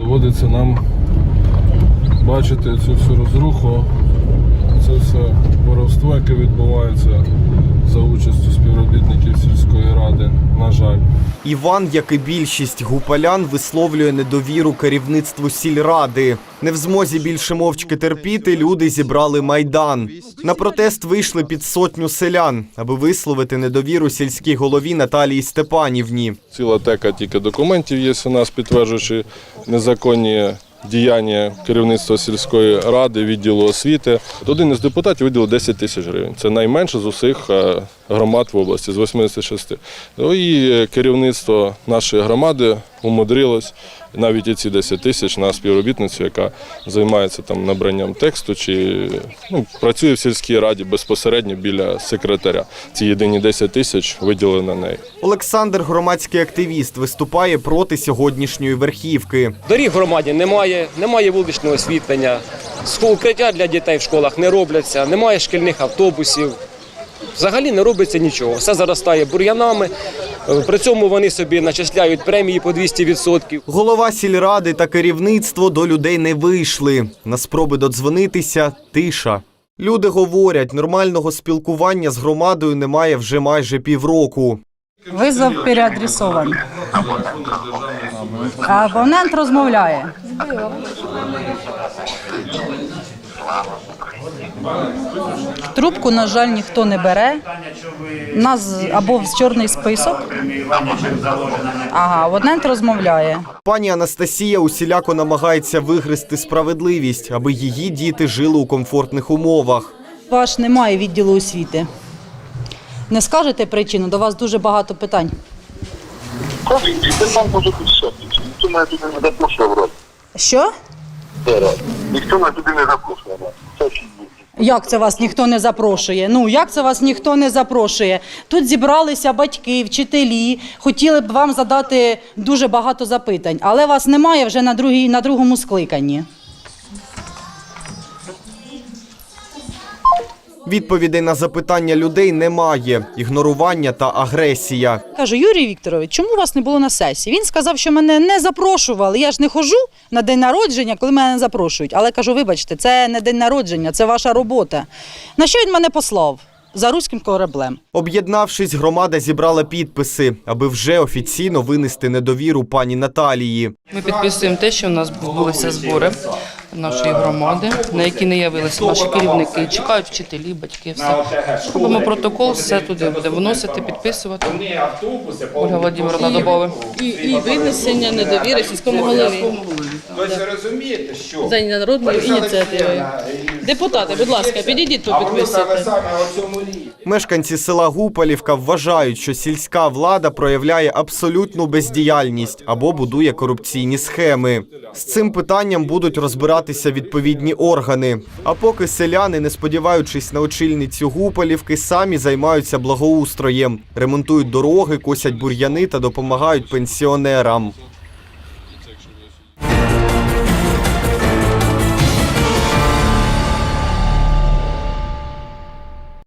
Доводиться нам бачити цю всю розруху, це все воровство, яке відбувається за участю співробітників сільської ради. На жаль. Іван, як і більшість гупалян, висловлює недовіру керівництву сільради. Не в змозі більше мовчки терпіти, люди зібрали майдан. На протест вийшли під сотню селян, аби висловити недовіру сільській голові Наталії Степанівні. Ціла тека тільки документів є у нас, підтверджуючи незаконні діяння керівництва сільської ради, відділу освіти. Один із депутатів виділив 10 тисяч гривень. Це найменше з усіх е, громад в області, з 86. Ну і керівництво нашої громади умудрилось навіть і ці 10 тисяч на співробітницю, яка займається там набранням тексту чи ну, працює в сільській раді безпосередньо біля секретаря. Ці єдині 10 тисяч виділили на неї. Олександр, громадський активіст, виступає проти сьогоднішньої верхівки. Доріг в громаді немає, немає вуличного освітлення, укриття для дітей в школах не робляться, немає шкільних автобусів. Взагалі не робиться нічого. Все заростає бур'янами. Е, При цьому вони собі начисляють премії по 200%. Голова сільради та керівництво до людей не вийшли. На спроби додзвонитися тиша. Люди говорять, нормального спілкування з громадою немає вже майже півроку. Визов переадресований. А абонент розмовляє. Трубку, на жаль, ніхто не бере. Нас або в чорний список. Ага, абонент розмовляє. Пані Анастасія усіляко намагається вигризти справедливість, аби її діти жили у комфортних умовах. Ваш немає відділу освіти. Не скажете причину? До вас дуже багато питань. Раз. Що? Зараз. Ніхто нас туди не запрошує. Ні? Як це вас ніхто не запрошує? Ну як це вас ніхто не запрошує? Тут зібралися батьки, вчителі, хотіли б вам задати дуже багато запитань, але вас немає вже на другій на другому скликанні. Відповідей на запитання людей немає. Ігнорування та агресія. Кажу, Юрій Вікторович, чому вас не було на сесії? Він сказав, що мене не запрошували. Я ж не хожу на день народження, коли мене не запрошують. Але кажу, вибачте, це не день народження, це ваша робота. На що він мене послав? За руським кораблем. Об'єднавшись, громада зібрала підписи, аби вже офіційно винести недовіру пані Наталії. Ми підписуємо те, що у нас відбулися збори нашої громади, на які не явилися наші керівники. Чекають вчителі, батьки, все. Робимо протокол, все туди буде виносити, підписувати. Ольга Владимировна Добове. І, і винесення недовіри сільському голові Ви ж розумієте, що за народною ініціативою. Депутати, будь ласка, підійдіть, попідписуйте. Мешканці села Гупалівка вважають, що сільська влада проявляє абсолютну бездіяльність або будує корупційні схеми. З цим питанням будуть розбиратися відповідні органи. А поки селяни, не сподіваючись на очільницю Гупалівки, самі займаються благоустроєм, ремонтують дороги, косять бур'яни та допомагають пенсіонерам.